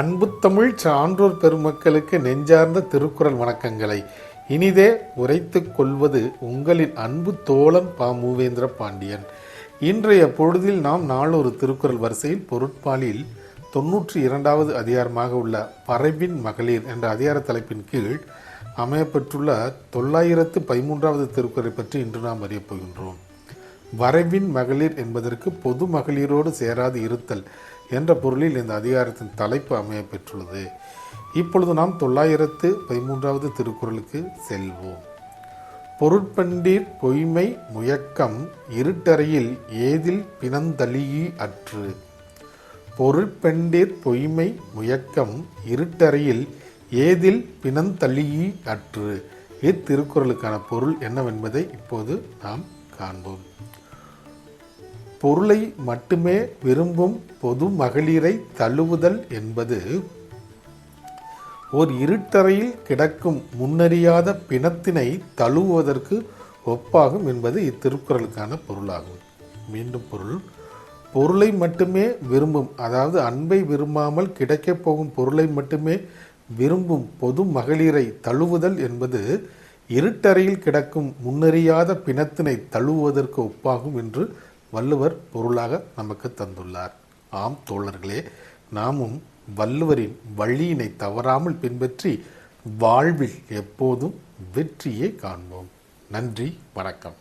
அன்பு தமிழ் சான்றோர் பெருமக்களுக்கு நெஞ்சார்ந்த திருக்குறள் வணக்கங்களை. இனிதே உரைத்துக் கொள்வது உங்களின் அன்பு தோழன் பா. மூவேந்திர பாண்டியன். இன்றைய பொழுதில் நாம் நாளொரு திருக்குறள் வரிசையில் பொருட்பாலில் தொன்னூற்றி இரண்டாவது அதிகாரமாக உள்ள பறவின் மகளிர் என்ற அதிகார தலைப்பின் கீழ் அமையப்பெற்றுள்ள தொள்ளாயிரத்து பதிமூன்றாவது திருக்குறளை பற்றி இன்று நாம் அறியப் போகின்றோம். வரைவின் மகளிர் என்பதற்கு பொது மகளிரோடு சேராது இருத்தல் என்ற பொருளில் இந்த அதிகாரத்தின் தலைப்பு அமைய பெற்றுள்ளது. இப்பொழுது நாம் தொள்ளாயிரத்து பதிமூன்றாவது திருக்குறளுக்கு செல்வோம். பொருட்பண்டீர் பொய்மை முயக்கம் இருட்டறையில் ஏதில் பிணந்தளியி அற்று. பொருட்பெண்டீர் பொய்மை முயக்கம் இருட்டறையில் ஏதில் பிணந்தளியி அற்று. இத்திருக்குறளுக்கான பொருள் என்னவென்பதை இப்போது நாம் காண்போம். பொருளை மட்டுமே விரும்பும் பொது மகளிரை தழுவுதல் என்பது ஓர் இருட்டறையில் கிடக்கும் முன்னறியாத பிணத்தினை தழுவுவதற்கு ஒப்பாகும் என்பது இத்திருக்குறளுக்கான பொருளாகும். மீண்டும் பொருள். பொருளை மட்டுமே விரும்பும் அதாவது அன்பை விரும்பாமல் கிடைக்கப் போகும் பொருளை மட்டுமே விரும்பும் பொது மகளிரை தழுவுதல் என்பது இருட்டறையில் கிடக்கும் முன்னறியாத பிணத்தினை தழுவுவதற்கு ஒப்பாகும் என்று வள்ளுவர் பொருளாக நமக்கு தந்துள்ளார். ஆம் தோழர்களே நாமும் வள்ளுவரின் வழியினை தவறாமல் பின்பற்றி வாழ்வில் எப்போதும் வெற்றியே காண்போம். நன்றி வணக்கம்.